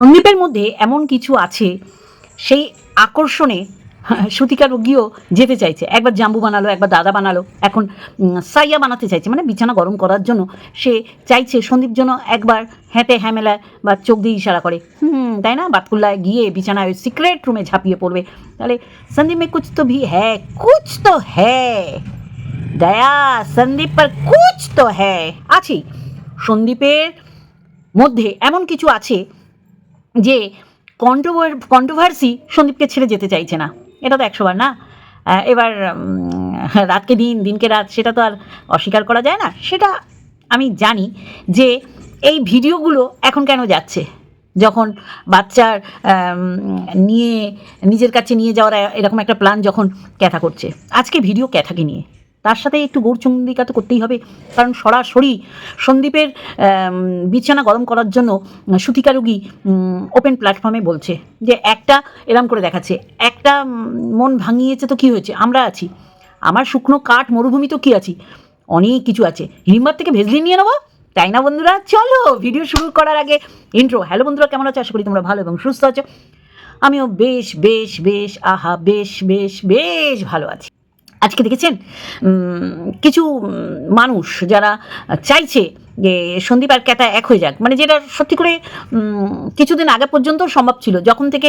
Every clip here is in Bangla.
সন্দীপের মধ্যে এমন কিছু আছে, সেই আকর্ষণে সুতিকা রোগীও যেতে চাইছে। একবার জাম্বু বানালো, একবার দাদা বানালো, এখন সাইয়া বানাতে চাইছে। মানে বিছানা গরম করার জন্য সে চাইছে, সন্দীপ যেন একবার হ্যাঁতে হ্যামেলায় বা চোখ দিয়ে ইশারা করে। হুম, তাই না? বাতকুল্লায় গিয়ে বিছানায় ওই সিক্রেট রুমে ঝাঁপিয়ে পড়বে। তাহলে সন্দীপ মে কুছ তো ভি হ্যাঁ কুছ তো হ্যাঁ। দয়া, সন্দীপ পর কুছ তো হ্যাঁ। আছি। সন্দীপের মধ্যে এমন কিছু আছে যে কন্ট্রোভার কন্ট্রোভার্সি সন্দীপকে ছেড়ে যেতে চাইছে না। এটা তো একশোবার না? এবার রাতকে দিন, দিনকে রাত, সেটা তো আর অস্বীকার করা যায় না। সেটা আমি জানি যে এই ভিডিওগুলো এখন কেন যাচ্ছে? যখন বাচ্চার নিয়ে, নিজের কাছে নিয়ে যাওয়ার এরকম একটা প্ল্যান যখন ক্যাথা করছে। আজকে ভিডিও ক্যাথাকে নিয়ে। তার সাথে একটু গৌরচন্দিকা তো করতেই হবে। কারণ সরাসরি সন্দীপের বিছানা গরম করার জন্য সুতিকা রুগী ওপেন প্ল্যাটফর্মে বলছে যে, একটা এরম করে দেখাচ্ছে। একটা মন ভাঙিয়েছে তো কি হয়েছে? আমরা আছি। আমার শুকনো কাঠ, মরুভূমি তো কী আছি? অনেক কিছু আছে। হিমবার থেকে ভেজলি নিয়ে নেব তাই না বন্ধুরা? চলো ভিডিও শুরু করার আগে ইন্ট্রো হ্যালো বন্ধুরা, কেমন আছো? আশা করি তোমরা ভালো এবং সুস্থ আছো। আমিও বেশ বেশ বেশ, আহা, বেশ বেশ বেশ ভালো আছি। আজকে দেখেছেন? কিছু মানুষ যারা চাইছে যে সন্দীপ আর ক্যাতা এক হয়ে যাক মানে যেটা সত্যি করে কিছুদিন আগে পর্যন্ত সম্ভব ছিল। যখন থেকে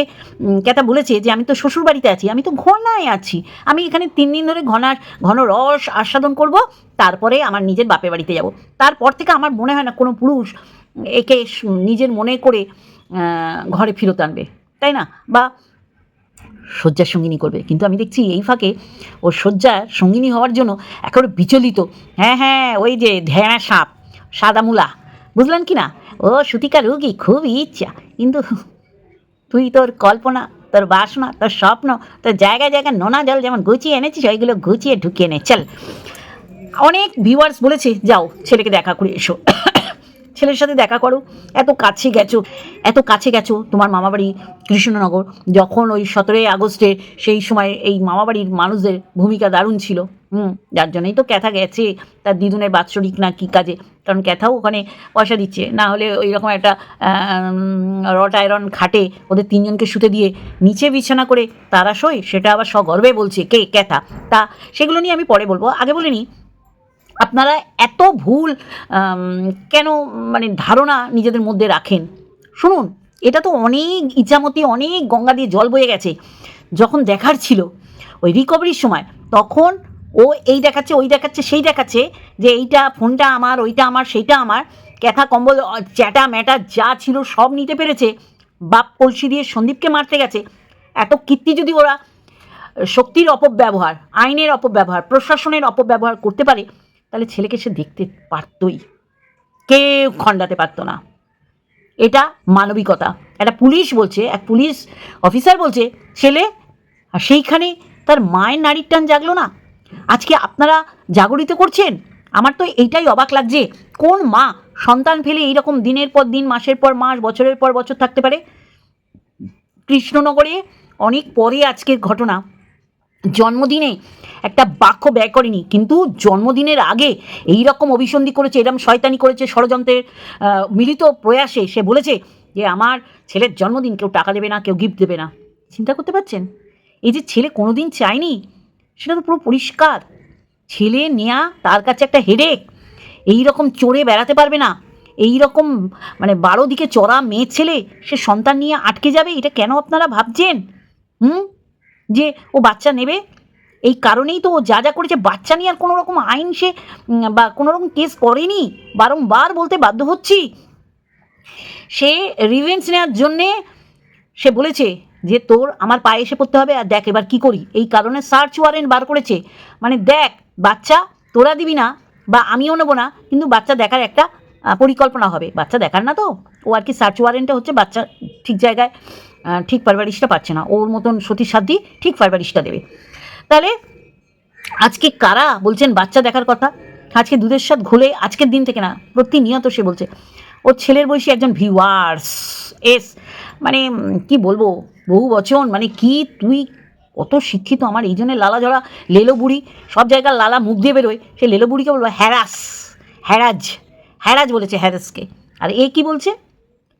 ক্যাতা বলেছে যে, আমি তো শ্বশুর বাড়িতে আছি, আমি তো ঘনায় আছি, আমি এখানে তিন দিন ধরে ঘনার, ঘন রস আস্বাদন করব, তারপরে আমার নিজের বাপের বাড়িতে যাব। তারপর থেকে আমার মনে হয় না কোনো পুরুষ একে নিজের মনে করে ঘরে ফিরত আনবে, তাই না? বা শয্যার সঙ্গিনী করবে। কিন্তু আমি দেখছি এই ফাঁকে ও শয্যার সঙ্গিনী হওয়ার জন্য একেবারে বিচলিত। হ্যাঁ হ্যাঁ ওই যে ধ্যানা সাপ, সাদা মূলা। বুঝলেন কি না? ও সুতিকা রুগী খুবই ইচ্ছা। কিন্তু তুই তোর কল্পনা, তোর বাসনা, তোর স্বপ্ন, তোর জায়গায় জায়গায় নোনা জল যেমন গুছিয়ে এনেছিস, ওইগুলো গুছিয়ে ঢুকিয়ে নে। চল। অনেক ভিউয়ার্স বলেছে, যাও, ছেলেকে দেখা করে এসো। ছেলের সাথে দেখা করো। এত কাছে গেছো, এত কাছে গেছো তোমার মামাবাড়ি কৃষ্ণনগর, যখন ওই সতেরোই আগস্টে সেই সময় এই মামাবাড়ির মানুষদের ভূমিকা দারুণ ছিল। হুম, যার জন্যই তো ক্যাথা গেছে, তার দিদুনের বাৎসরিক না কী কাজে, কারণ ক্যাথাও ওখানে পয়সা দিচ্ছে। না হলে ওই রকম একটা রট আয়রন খাটে ওদের তিনজনকে শুতে দিয়ে নিচে বিছানা করে তারা শোয়, সেটা আবার সগর্বে বলছে, কে ক্যাথা? তা সেগুলো নিয়ে আমি পরে বলব। আগে বলে নিই আপনারা এত ভুল কেন মানে ধারণা নিজেদের মধ্যে রাখেন? শুনুন, এটা তো অনেক ইচ্ছামতি অনেক গঙ্গা দিয়ে জল বয়ে গেছে। যখন দেখার ছিল, ওই রিকভারির সময়, তখন ও এই দেখাচ্ছে, ওই দেখাচ্ছে, সেই দেখাচ্ছে যে এইটা ফোনটা আমার, ওইটা আমার, সেইটা আমার। ক্যাথা, কম্বল চ্যাটা, ম্যাটা, যা ছিল সব নিতে পেরেছে। বাপ কলসি দিয়ে সন্দীপকে মারতে গেছে। এত কীর্তি যদি ওরা শক্তির অপব্যবহার, আইনের অপব্যবহার, প্রশাসনের অপব্যবহার করতে পারে তাহলে ছেলেকে সে দেখতে পারতই। কেউ খণ্ডাতে পারতো না। এটা মানবিকতা। একটা পুলিশ বলছে, এক পুলিশ অফিসার বলছে, ছেলে, আর সেইখানে তার মায়ের নারীর টান জাগলো না? আজকে আপনারা জাগরিত করছেন? আমার তো এইটাই অবাক লাগছে। কোন মা সন্তান ফেলে এইরকম দিনের পর দিন, মাসের পর মাস, বছরের পর বছর থাকতে পারে? কৃষ্ণনগরে অনেক পরে আজকের ঘটনা। জন্মদিনে একটা বাক্য ব্যয় করেনি, কিন্তু জন্মদিনের আগে এই রকম অভিসন্ধি করেছে এরকম শয়তানি করেছে ষড়যন্ত্রের মিলিত প্রয়াসে সে বলেছে যে আমার ছেলের জন্মদিন কেউ টাকা দেবে না, কেউ গিফট দেবে না। চিন্তা করতে পারছেন? এই যে ছেলে কোনোদিন চায়নি, সেটা তো পুরো পরিষ্কার। ছেলে নেয়া তার কাছে একটা হেডেক এই রকম চড়ে বেড়াতে পারবে না। এই রকম মানে বারো দিকে চড়া মেয়ে ছেলে, সে সন্তান নিয়ে আটকে যাবে, এটা কেন আপনারা ভাবছেন? হুম? যে ও বাচ্চা নেবে, এই কারণেই তো ও যা যা করেছে, বাচ্চা নিয়ে আর কোনো রকম আইন সে বা কোনো রকম কেস করেনি, বারংবার বলতে বাধ্য হচ্ছি। সে রিভেন্স নেওয়ার জন্যে সে বলেছে যে, তোর আমার পায়ে এসে পড়তে হবে আর দেখ এবার কি করি। এই কারণে সার্চ ওয়ারেন্ট বার করেছে। মানে দেখ, বাচ্চা তোরা দিবি না বা আমিও নেব না, কিন্তু বাচ্চা দেখার একটা পরিকল্পনা হবে। বাচ্চা দেখার না তো। ও আর কি সার্চ ওয়ারেন্টটা হচ্ছে বাচ্চা ঠিক জায়গায় ঠিক পারভারিশটা পাচ্ছে না। ওর মতন সতী সাধ্যি ঠিক পারভারিশটা দেবে। তাহলে আজকে কারা বলছেন বাচ্চা দেখার কথা? আজকে দুধের স্বাদ ঘোলে আজকের দিন থেকে না, প্রতিনিয়ত সে বলছে। ওর ছেলের বয়সী একজন ভিউয়ার্স এস মানে কি বলব, বহু বচন মানে কি তুই কত শিক্ষিত আমার, এই জন্য লালা জড়া, লেলো বুড়ি, সব জায়গায় লালা মুখ দিয়ে বেরোয়, সে লেলো বুড়িকে বলব, হ্যারাস, হ্যারাজ হ্যারাজ বলেছে হ্যারাসকে। আর এ কি বলছে?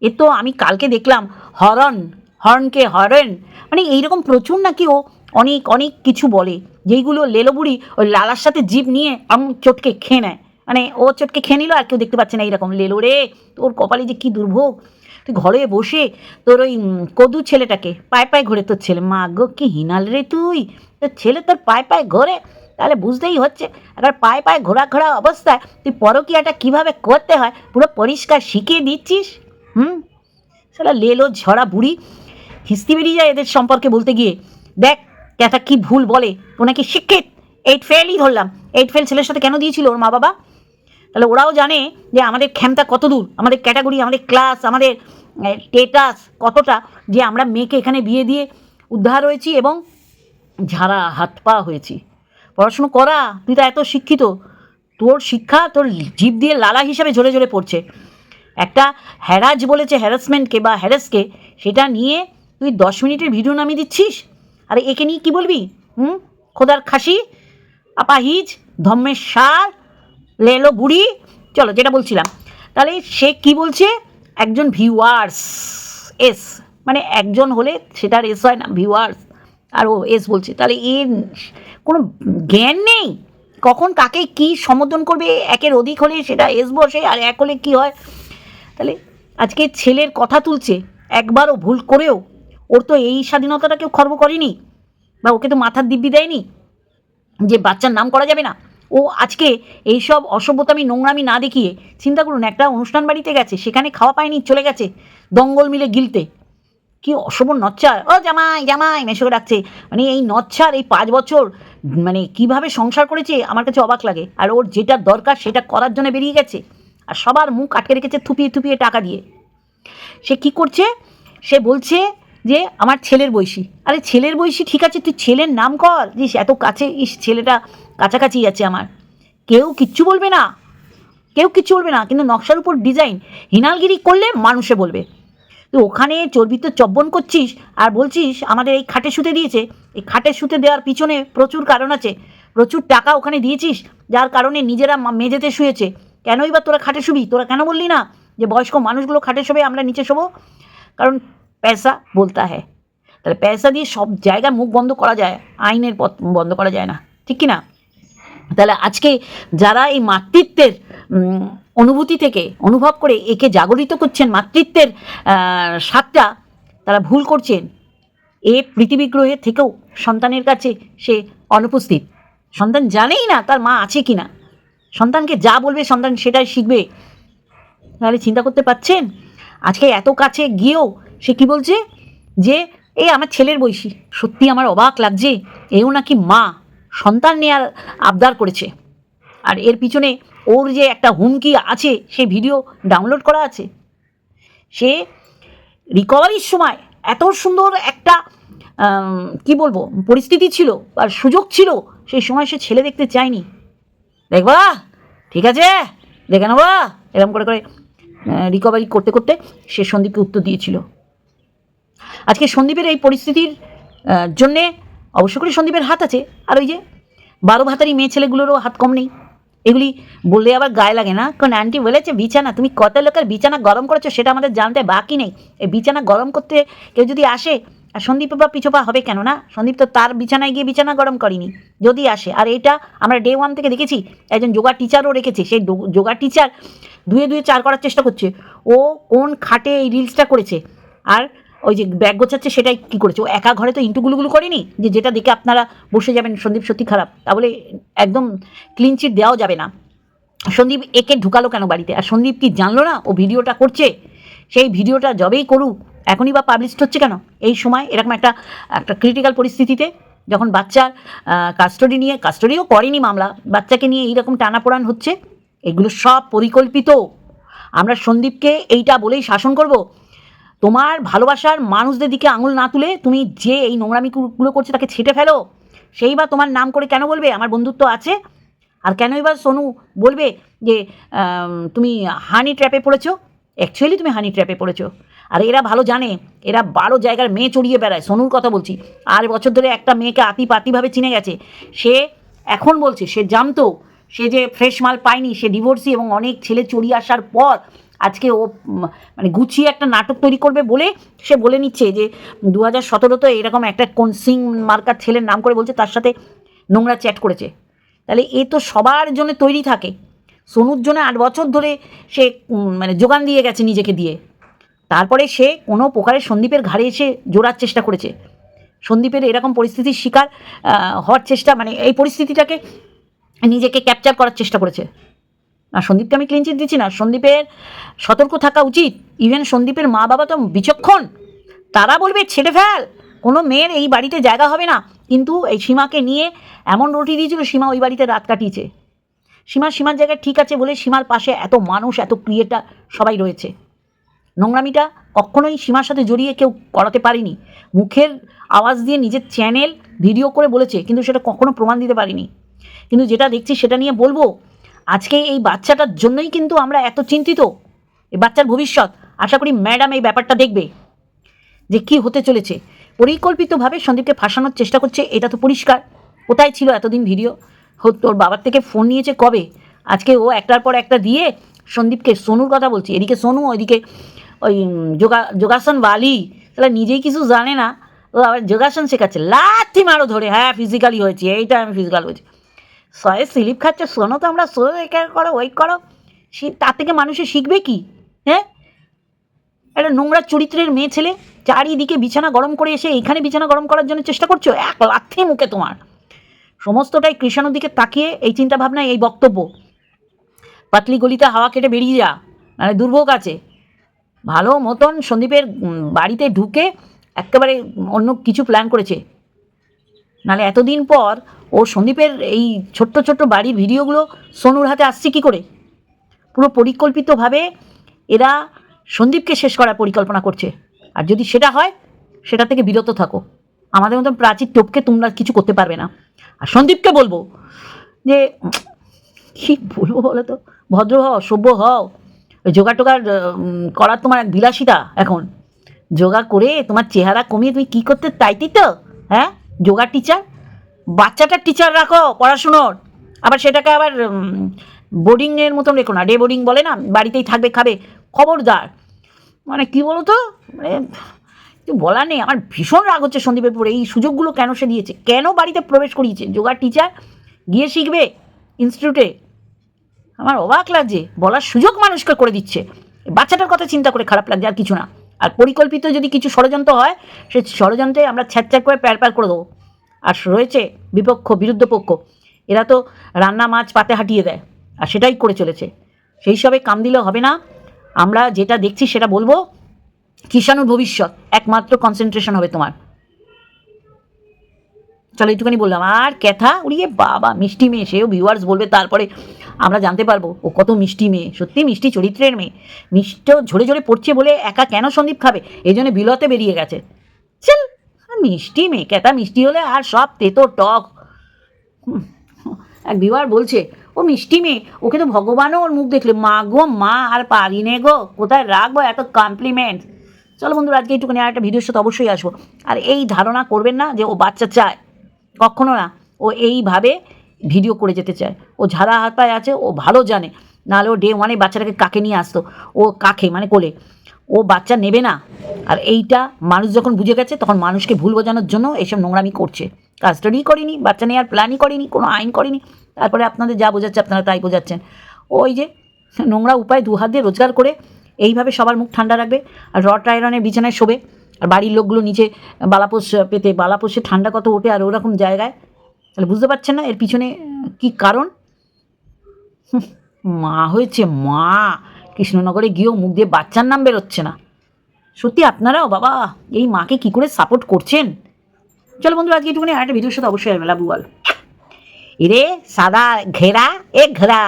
এ তো আমি কালকে দেখলাম হরন হর্নকে হরেন। মানে এইরকম প্রচুর নাকি ও অনেক অনেক কিছু বলে। যেইগুলো লেলোবুড়ি ওই লালার সাথে জিভ নিয়ে আম চটকে খেয়ে নেয়। মানে ও চটকে খেয়ে নিল আর কেউ দেখতে পাচ্ছে না এইরকম। লেলো রে, তোর কপালে যে কী দুর্ভোগ। তুই ঘরে বসে তোর ওই কদু ছেলেটাকে পায়ে পায়ে ঘোরে। তোর ছেলে, মা গো, কি হিনাল রে তুই। তোর ছেলে তোর পায়ে পায়ে ঘোরে। তাহলে বুঝতেই হচ্ছে, এবার পায়ে পায়ে ঘোরা ঘোরা অবস্থায় তুই পরকিয়াটা কীভাবে করতে হয়? পুরো পরিষ্কার শিখিয়ে দিচ্ছিস? হুম? সেটা লেলো ঝরা বুড়ি হিস্তি বেরিয়ে যায় এদের সম্পর্কে বলতে গিয়ে, দেখ ক্যাটা কি ভুল বলে? ও নাকি শিক্ষিত এইট ফেলই ধরলাম। এইট ফেল ছেলের সাথে কেন দিয়েছিল ওর মা বাবা? তাহলে ওরাও জানে যে আমাদের ক্ষমতা কত দূর, আমাদের ক্যাটাগরি আমাদের ক্লাস আমাদের স্টেটাস কতটা যে আমরা মেয়েকে এখানে বিয়ে দিয়ে উদ্ধার হয়েছি এবং ঝাড়া হাত পা হয়েছি। পড়াশুনো করা, তুই তো এত শিক্ষিত। তোর শিক্ষা তোর জীব দিয়ে লালা হিসাবে ঝরে ঝরে পড়ছে। একটা হ্যারাজ বলেছে হ্যারাসমেন্টকে বা হ্যারাসকে সেটা নিয়ে তুই দশ মিনিটের ভিডিও নামিয়ে দিচ্ছিস? আর একে নিয়ে কী বলবি? হুম? খোদার খাসি আপাহিজ ধম্মের সার লেলো বুড়ি। চলো, যেটা বলছিলাম। তাহলে সে কি বলছে? একজন ভিউয়ার্স এস মানে একজন হলে সেটার এস হয় না ভিউয়ার্স আর ও এস বলছে। তাহলে এর কোনো জ্ঞান নেই? কখন কাকে কি সম্বোধন করবে? একের অধিক হলে সেটা এস বসে, আর এক হলে কী হয়? তাহলে আজকে ছেলের কথা তুলছে। একবারও ভুল করেও ওর তো এই স্বাধীনতাটা কেউ খর্ব করেনি বা ওকে তো মাথার দিব্যি দেয়নি যে বাচ্চার নাম করা যাবে না। ও আজকে এইসব অসভ্যতামি নোংরামি না দেখিয়ে, চিন্তা করুন, একটা অনুষ্ঠান বাড়িতে গেছে, সেখানে খাওয়া পায়নি, চলে গেছে, দঙ্গল মিলে গিলতে। কি অসভ্য নচ্চার ও জামাই জামাই মেশো ডাকছে। মানে এই নচ্ছার এই পাঁচ বছর মানে কীভাবে সংসার করেছে, আমার কাছে অবাক লাগে। আর ওর যেটা দরকার, সেটা করার জন্য বেরিয়ে গেছে। আর সবার মুখ আটকে রেখেছে থুপিয়ে থুপিয়ে টাকা দিয়ে। সে কি করছে? সে বলছে যে আমার ছেলের বয়সী। আরে ছেলের বয়সী ঠিক আছে, তুই ছেলের নাম কর। যে এত কাছে, ইস, ছেলেটা কাছাকাছি আছে আমার। কেউ কিচ্ছু বলবে না। কেউ কিচ্ছু বলবে না, কিন্তু নকশার উপর ডিজাইন হিনালগিরি করলে মানুষে বলবে। তুই ওখানে চর্বিতে চব্বন করছিস, আর বলছিস আমাদের এই খাটে শুতে দিয়েছে। এই খাটে শুতে দেওয়ার পিছনে প্রচুর কারণ আছে। প্রচুর টাকা ওখানে দিয়েছিস, যার কারণে নিজেরা মেঝেতে শুয়েছে। কেনই বা তোরা খাটে শুবি? তোরা কেন বললি না যে বয়স্ক মানুষগুলো খাটে শোবে, আমরা নিচে শোবো? কারণ পয়সা বলতা হ্যাঁ তাহলে পয়সা দিয়ে সব জায়গায় মুখ বন্ধ করা যায়, আইনের পথ বন্ধ করা যায় না। ঠিক কি না? তাহলে আজকে যারা এই মাতৃত্বের অনুভূতি থেকে, অনুভব করে একে জাগরিত করছেন মাতৃত্বের স্বাদটা, তারা ভুল করছেন। এ পৃথিবী গ্রহে থেকেও সন্তানের কাছে সে অনুপস্থিত। সন্তান জানেই না তার মা আছে কি না। সন্তানকে যা বলবে সন্তান সেটাই শিখবে। তাহলে চিন্তা করতে পারছেন? আজকে এত কাছে গিয়েও সে কি বলছে? যে এই আমার ছেলের বয়সী। সত্যি আমার অবাক লাগছে। এও নাকি মা। সন্তান নেওয়ার আবদার করেছে। আর এর পিছনে ওর যে একটা হুমকি আছে, সে ভিডিও ডাউনলোড করা আছে। সে রিকভারির সময় এত সুন্দর একটা কি বলব, পরিস্থিতি ছিল আর সুযোগ ছিল, সেই সময় সে ছেলে দেখতে চায়নি। দেখবা ঠিক আছে? দেখে নেবা এরকম করে করে রিকভারি করতে করতে সে সন্দীপকে উত্তর দিয়েছিল। আজকে সন্দীপের এই পরিস্থিতির জন্যে অবশ্য করে সন্দীপের হাত আছে, আর ওই যে বারো ভাতারি মেয়ে ছেলেগুলোরও হাত কম নেই। এগুলি বললে আবার গায়ে লাগে না, কারণ আন্টি বলেছে, বিছানা, তুমি কত লোকের বিছানা গরম করেছ সেটা আমাদের জানতে বাকি নেই। এই বিছানা গরম করতে কেউ যদি আসে, আর সন্দীপ বা পিছোপা হবে কেন না? সন্দীপ তো তার বিছানায় গিয়ে বিছানা গরম করেনি, যদি আসে। আর এটা আমরা ডে ওয়ান থেকে দেখেছি, একজন যোগা টিচারও রেখেছে, সেই যোগা টিচার দুয়ে দুয়ে চার করার চেষ্টা করছে। ও কোন খাটে এই রিলসটা করেছে? আর ওই যে ব্যাগ গোছাচ্ছে সেটাই কী করেছে? ও একা ঘরে তো ইন্টু গুলুগুলু করেনি? যে যেটা দেখে আপনারা বসে যাবেন, সন্দীপ সত্যি খারাপ। তাহলে একদম ক্লিন চিট দেওয়াও যাবে না। সন্দীপ একে ঢুকালো কেন বাড়িতে? আর সন্দীপ কি জানলো না ও ভিডিওটা করছে? সেই ভিডিওটা যবেই করুক, এখনই বা পাবলিশ হচ্ছে কেন? এই সময় এরকম একটা একটা ক্রিটিক্যাল পরিস্থিতিতে যখন বাচ্চার কাস্টডি নিয়ে কাস্টডিও করেনি মামলা, বাচ্চাকে নিয়ে এইরকম টানাপোড়ান হচ্ছে, এগুলো সব পরিকল্পিত। আমরা সন্দীপকে এইটা বলেই শাসন করব। তোমার ভালোবাসার মানুষদের দিকে আঙুল না তুলে তুমি যে এই নোংরামিগুলো করছে তাকে ছেটে ফেলো। সেই বা তোমার নাম করে কেন বলবে? আমার বন্ধুত্ব আছে। আর কেনই বা সোনু বলবে যে তুমি হানি ট্র্যাপে পড়েছো? অ্যাকচুয়ালি তুমি হানি ট্র্যাপে পড়েছো। আর এরা ভালো জানে, এরা বারো জায়গার মেয়ে চড়িয়ে বেড়ায়। সোনুর কথা বলছি। আর বছর ধরে একটা মেয়েকে আতি পাতিভাবে চিনে গেছে। সে এখন বলছে, সে জানতো, সে যে ফ্রেশ মাল পায়নি, সে ডিভোর্সি এবং অনেক ছেলে চড়িয়ে আসার পর আজকে ও মানে গুছিয়ে একটা নাটক তৈরি করবে বলে সে বলে নিচ্ছে যে দু হাজার সতেরোতে এরকম একটা কোন সিং মার্কার ছেলের নাম করে বলছে, তার সাথে নোংরা চ্যাট করেছে। তাহলে এ তো সবার জন্য তৈরি থাকে। সোনুর জন্য আট বছর ধরে সে মানে যোগান দিয়ে গেছে নিজেকে দিয়ে। তারপরে সে কোনো প্রকারের সন্দীপের ঘাড়ে এসে জোড়ার চেষ্টা করেছে। সন্দীপের এরকম পরিস্থিতির শিকার হওয়ার চেষ্টা মানে এই পরিস্থিতিটাকে নিজেকে ক্যাপচার করার চেষ্টা করেছে। না, সন্দীপকে আমি ক্লিন চিট দিচ্ছি না, সন্দীপের সতর্ক থাকা উচিত। ইভেন সন্দীপের মা বাবা তো বিচক্ষণ। তারা বলবে, ছেড়ে ফেল, কোনো মেয়ের এই বাড়িতে জায়গা হবে না। কিন্তু এই সীমাকে নিয়ে এমন রুটি দিয়েছিল, সীমা ওই বাড়িতে রাত কাটিয়েছে। সীমা, সীমার জায়গায় ঠিক আছে বলে সীমার পাশে এত মানুষ, এত ক্রিয়েটার সবাই রয়েছে। নোংরামিটা কখনোই সীমার সাথে জড়িয়ে কেউ করাতে পারিনি। মুখের আওয়াজ দিয়ে নিজের চ্যানেল ভিডিও করে বলেছে, কিন্তু সেটা কখনো প্রমাণ দিতে পারিনি। কিন্তু যেটা দেখছি সেটা নিয়ে বলব আজকে এই বাচ্চাটার জন্যই কিন্তু আমরা এত চিন্তিত। এই বাচ্চার ভবিষ্যৎ। আশা করি ম্যাডাম এই ব্যাপারটা দেখবে যে কি হতে চলেছে। পরিকল্পিতভাবে সন্দীপকে ফাঁসানোর চেষ্টা করছে, এটা তো পরিষ্কার। কোথায় ছিল এতদিন ভিডিও। তোর বাবার থেকে ফোন নিয়েছে কবে? আজকে ও একটার পর একটা দিয়ে সন্দীপকে সোনুর কথা বলছি। এদিকে সোনু, ওইদিকে ওই যোগা, যোগাসন বালি। তাহলে নিজেই কিছু জানে না। ও আবার যোগাসন শেখাচ্ছে। লাথি মারো ধরে। হ্যাঁ ফিজিক্যালি হয়েছে। এইটা আমি ফিজিক্যাল হয়েছি। সয়ে স্লিপ খাচ্ছে, শোনো তো আমরা শো এ করো, ওই করো। সে- তার থেকে মানুষে শিখবে কি? হ্যাঁ? একটা নোংরা চরিত্রের মেয়ে ছেলে, চারিদিকে বিছানা গরম করে এসে এখানে বিছানা গরম করার জন্য চেষ্টা করছ? এক লাথি মুখে তোমার। সমস্তটাই কৃষাণুর দিকে তাকিয়ে এই চিন্তা ভাবনা এই বক্তব্য। পাতলি গলিতে হাওয়া কেটে বেরিয়ে যা মানে দুর্ভোগ আছে। ভালো মতন সন্দীপের বাড়িতে ঢুকে একেবারে অন্য কিছু প্ল্যান করেছে। নাহলে এতদিন পর ও সন্দীপের এই ছোট্ট ছোট্ট বাড়ির ভিডিওগুলো সোনুর হাতে আসছে কী করে? পুরো পরিকল্পিতভাবে এরা সন্দীপকে শেষ করার পরিকল্পনা করছে। আর যদি সেটা হয়, সেটা থেকে বিরত থাকো। আমাদের মতন প্রাচীর টোপকে তোমরা কিছু করতে পারবে না। আর সন্দীপকে বলব যে, কী বলব বলো তো? ভদ্র হও, সভ্য হও। যোগা টোগার করার তোমার এক বিলাসিতা এখন। যোগা করে তোমার চেহারা কমিয়ে তুমি কী করতে তাইতি তো? হ্যাঁ? যোগা টিচার? বাচ্চাটার টিচার রাখো পড়াশুনোর। আবার সেটাকে আবার বোর্ডিংয়ের মতন রেখো না। ডে বোর্ডিং বলে না, বাড়িতেই থাকবে, খাবে। খবরদার। মানে কী বলো তো মানে কিছু বলার নেই। আমার ভীষণ রাগ হচ্ছে সন্দীপের পরে এই সুযোগগুলো কেন সে দিয়েছে? কেন বাড়িতে প্রবেশ করিয়েছে? যোগার টিচার গিয়ে শিখবে ইনস্টিটিউটে আমার অবাক লাগছে। বলার সুযোগ মানুষকে করে দিচ্ছে। বাচ্চাটার কথা চিন্তা করে খারাপ লাগছে, আর কিছু না। আর পরিকল্পিত যদি কিছু ষড়যন্ত্র হয়, সে ষড়যন্ত্রে আমরা ছ্যাঁচ্ছ্যাঁ করে প্যার প্যার করে দেবো। আর রয়েছে বিপক্ষ, বিরুদ্ধ পক্ষ। এরা তো রান্না মাছ পাতে হাঁটিয়ে দেয় আর সেটাই করে চলেছে। সেই সবে কাম দিলে হবে না। আমরা যেটা দেখছি সেটা বলব, কিষাণুর ভবিষ্যৎ, একমাত্র কনসেন্ট্রেশন হবে তোমার। চলো একটুখানি বললাম, আর ক্যাথা? উড়িয়ে বাবা, মিষ্টি মেয়ে, সেও ভিউয়ার্স বলবে, তারপরে আমরা জানতে পারব, ও কত মিষ্টি মেয়ে, সত্যি মিষ্টি চরিত্রের মেয়ে। মিষ্টিও ঝরে ঝরে পড়ছে বলে একা কেন সন্দীপ খাবে? এই জন্য বিলতে বেরিয়ে গেছে। চল মিষ্টি মেয়ে ক্যাথা মিষ্টি হলে আর সব তেতো টক। এক ভিউয়ার বলছে, ও মিষ্টি মেয়ে, ওকে তো ভগবানও ওর মুখ দেখলে। মা গো, মা, আর পারি নে গো। কোথায় রাখব এত কমপ্লিমেন্ট চলো বন্ধুরা, আজকে একটুখানি আর একটা ভিডিওর সাথে অবশ্যই আসব। আর এই ধারণা করবেন না যে ও বাচ্চা চায়। কখনো না, ও এইভাবে ভিডিও করে যেতে চায়। ও ঝাড়া হাত পায়ে আছে, ও ভালো জানে। নাহলে ও ডে ওয়ানে বাচ্চাটাকে কাকে নিয়ে আসতো? ও কাকে মানে কোলে? ও বাচ্চা নেবে না। আর এইটা মানুষ যখন বুঝে গেছে, তখন মানুষকে ভুল বোঝানোর জন্য এসব নোংরামি করছে। কাস্টাডি করেনি, বাচ্চা নেওয়ার প্ল্যানই করেনি, কোনো আইন করেনি। তারপরে আপনাদের যা বোঝাচ্ছে, আপনারা তাই বোঝাচ্ছেন। ওই যে নোংরা উপায় দু হাত দিয়ে রোজগার করে এইভাবে সবার মুখ ঠান্ডা রাখবে, আর রড আয়রনের বিছানায় শোবে, আর বাড়ির লোকগুলো নিচে বালাপোষ পেতে বালাপোষে ঠান্ডা কত ওঠে আর ওরকম জায়গায়, তাহলে বুঝতে পারছেন না এর পিছনে কি কারণ? মা হয়েছে মা। কৃষ্ণনগরে গিয়েও মুখ দিয়ে বাচ্চার নাম বেরোচ্ছে না। সত্যি আপনারাও বাবা, এই মাকে কি করে সাপোর্ট করছেন? চলো বন্ধু আজকে একটুখানি আরেকটা ভিডিওর সাথে অবশ্যই লাভ বল এরে সাদা ঘেরা, এ ঘেরা,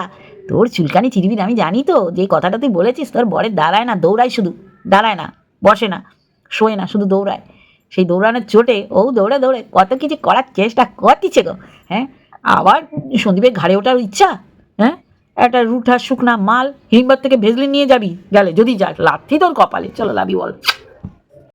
তোর চুলকানি চিরবির, আমি জানি তো, যে কথাটা তুই বলেছিস, তোর বরে দাঁড়ায় না, দৌড়ায় শুধু, দাঁড়ায় না, বসে না, শোয় না, শুধু দৌড়ায়। সেই দৌড়ানোর চোটে ও দৌড়ে দৌড়ে কত কিছু করার চেষ্টা করতিছে গো হ্যাঁ? আবার সন্দীপের ঘাড়ে ওঠার ইচ্ছা হ্যাঁ? একটা রুঠা শুকনা মাল হিমবার থেকে ভেজলি নিয়ে যাবি গেলে, যদি যা, লাথি তোর কপালে। চলো লাভি বল